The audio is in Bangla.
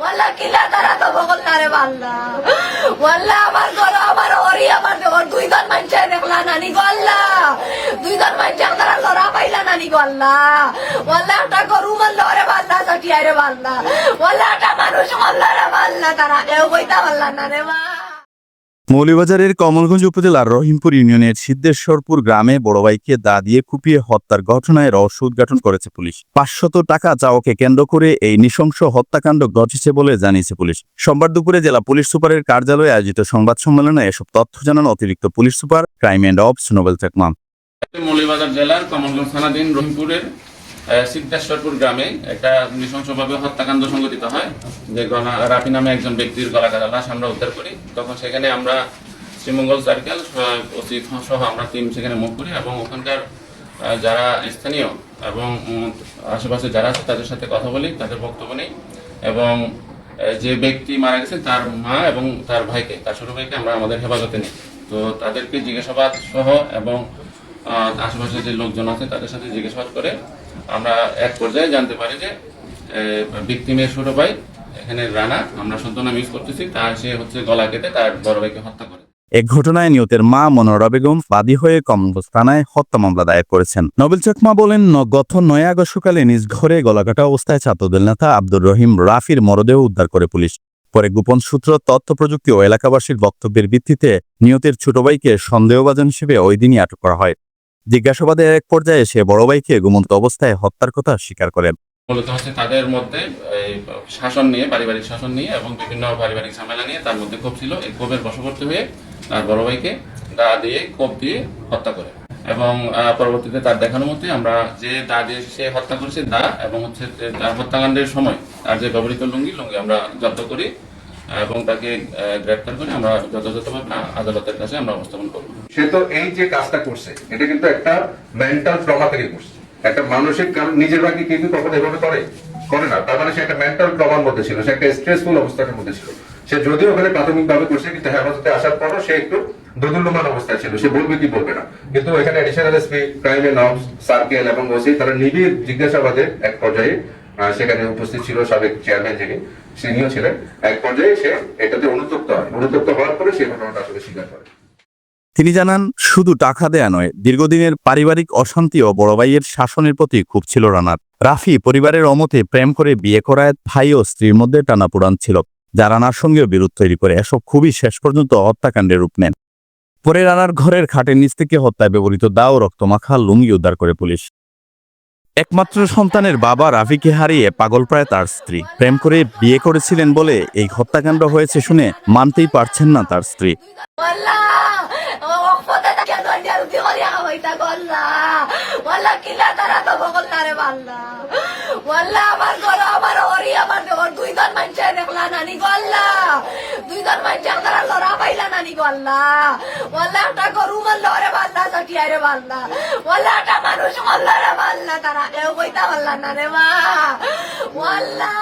ওয়াল্লা কিলা তারা তো বগল না রে বাল্লা ওয়াল্লা আমার ঘর আমার ওরি, আমার দুইজন মানুষে দেখলা নানি গল্লা দুইজন মানুষে তারা লড়া পাইলা নানি গল্লা ওয়াল্লা একটা গরু মারলো রে বাল্লা রে বাল্লা ওয়াল্লা একটা মানুষ বাল্লা তারা কেউ কইতা পারলা না রে মা। মৌলভীবাজারের কমলগঞ্জ উপজেলার রহিমপুর ইউনিয়নের সিদ্ধেশ্বরপুর গ্রামে বড় ভাইকে দা দিয়ে কুপিয়ে হত্যার ঘটনায় রহস্য উদ্ঘাটন করেছে পুলিশ। পাঁচশত টাকা চাওয়াকে কেন্দ্র করে এই নৃশংস হত্যাকাণ্ড ঘটেছে বলে জানিয়েছে পুলিশ। সোমবার দুপুরে জেলা পুলিশ সুপারের কার্যালয়ে আয়োজিত সংবাদ সম্মেলনে এসব তথ্য জানান অতিরিক্ত police super crime and ops Nobel Chakma Moulvibazar জেলার কমলগঞ্জ থানাধীন রহিমপুরের সিদ্ধেশ্বরপুর গ্রামে একটা নৃশংসভাবে হত্যাকাণ্ড সংঘটিত হয়, যে রাফি নামে একজন ব্যক্তির গলা কাটা লাশ আমরা উদ্ধার করি। তখন সেখানে আমরা শ্রীমঙ্গল সার্কেল ওসি সহ আমরা টিম সেখানে মুভ করি এবং ওখানকার যারা স্থানীয় এবং আশেপাশে যারা আছে তাদের সাথে কথা বলি, তাদের বক্তব্য নেই এবং যে ব্যক্তি মারা গেছে তার মা এবং তার ভাইকে, তার ছোট ভাইকে আমরা আমাদের হেফাজতে নিই। তো তাদেরকে জিজ্ঞাসাবাদ সহ এবং আশেপাশে যে লোকজন আছে তাদের সাথে জিজ্ঞাসাবাদ করে আমরা এক পর্যায়ে জানতে পারি যে ভিক্টিমের ছোট ভাই, এখানে রানা, আমরা সদ্য ইউজ করতেছি তার সে হচ্ছে গলা কেটে তার বড় ভাইকে হত্যা করে। এক ঘটনায় নিহতের মা মনোরা বেগম বাদী হয়ে কমলগঞ্জ থানায় হত্যা মামলা দায়ের করেছেন। নোবেল চাকমা বলেন গত নয় আগস্ট সকালে নিজ ঘরে গলাকাটা অবস্থায় ছাত্রদল নেতা আব্দুর রহিম রাফির মরদেহ উদ্ধার করে পুলিশ। পরে গোপন সূত্র, তথ্য প্রযুক্তি ও এলাকাবাসীর বক্তব্যের ভিত্তিতে নিহতের ছোট ভাইকে সন্দেহভাজন হিসেবে ওই দিনই আটক করা হয়। জিজ্ঞাসাবাদের এক পর্যায়ে সে বড় ভাইকে ঘুমন্ত অবস্থায় হত্যার কথা স্বীকার করেন। মূলত হচ্ছে তাদের মধ্যে শাসন নিয়ে, পারিবারিক শাসন নিয়ে এবং বিভিন্ন পারিবারিক ঝামেলা নিয়ে তার মধ্যে ক্ষোভ ছিল। এই ক্ষোভের বশবর্তী হয়ে তার বড় ভাইকে দা দিয়ে কোপ দিয়ে হত্যা করে এবং পরবর্তীতে তার দেখানো মতে আমরা যে দা দিয়ে সে হত্যা করেছে, দা এবং হচ্ছে তার হত্যাকাণ্ডের সময় তার যে ব্যবহৃত লুঙ্গি লুঙ্গি আমরা জব্দ করি এবং তাকে গ্রেপ্তার করে আমরা যথাযথভাবে আদালতের কাছে আমরা উপস্থাপন করব। সে তো এই যে কাজটা করছে, এটা কিন্তু একটা মেন্টাল ট্রমা থেকে করছে। একটা মানসিক কারণ, নিজের ভাগে কেউ কি কখনো এভাবে করে? করে না। তার মানে সে একটা মেন্টাল ট্রমার মধ্যে ছিল, সে একটা স্ট্রেসফুল অবস্থার মধ্যে ছিল। সে যদিও ওখানে প্রাথমিকভাবে করছে, কিন্তু হেফাজতে আসার পরও সে একটু দোদুল্যমান অবস্থায় ছিল। সে বলবে কি বলবে না। কিন্তু এখানে additional SP crime and ops circle এবং ওসি তারা নিবিড় জিজ্ঞাসাবাদে এক পর্যায়ে সেখানে উপস্থিত ছিল সাবেক চেয়ারম্যান যিনি, সিনিয়র ছিলেন। এক পর্যায়ে সে এটাতে অনুতপ্ত হয়। অনুতপ্ত হওয়ার পরে সে ঘটনাটা আসলে স্বীকার করে। তিনি জানান, শুধু টাকা দেয়া নয়, দীর্ঘদিনের পারিবারিক অশান্তি ও বড় ভাইয়ের শাসনের প্রতি খুব ছিল রানার। রাফি পরিবারের অমতে প্রেম করে বিয়ে করায় ভাই ও স্ত্রীর মধ্যে টানাপোড়ান ছিল, যা রানার সঙ্গেও বিরোধ তৈরি করে। এসব খুবই শেষ পর্যন্ত হত্যাকাণ্ডের রূপ নেন। পরে রানার ঘরের খাটের নিচ থেকে হত্যায় ব্যবহৃত দা ও রক্তমাখা, লুঙ্গি উদ্ধার করে পুলিশ। একমাত্র সন্তানের বাবা রাফিকে হারিয়ে পাগলপ্রায় তার স্ত্রী। প্রেম করে বিয়ে করেছিলেন বলে এই হত্যাকাণ্ড হয়েছে শুনে মানতেই পারছেন না তার স্ত্রী। আমার দেখলা নানি গল্লা দুইজন মানুষে তারা লড়া পাইলা আল্লাহ একটা গরু মারলো রে বাল্লা চটিয়া রে বাল্লা। ওয়াল্লা একটা মানুষ মারলো রে বাল্লা, তারা কেউ কইতা পারলা না রে মা। ওয়াল্লা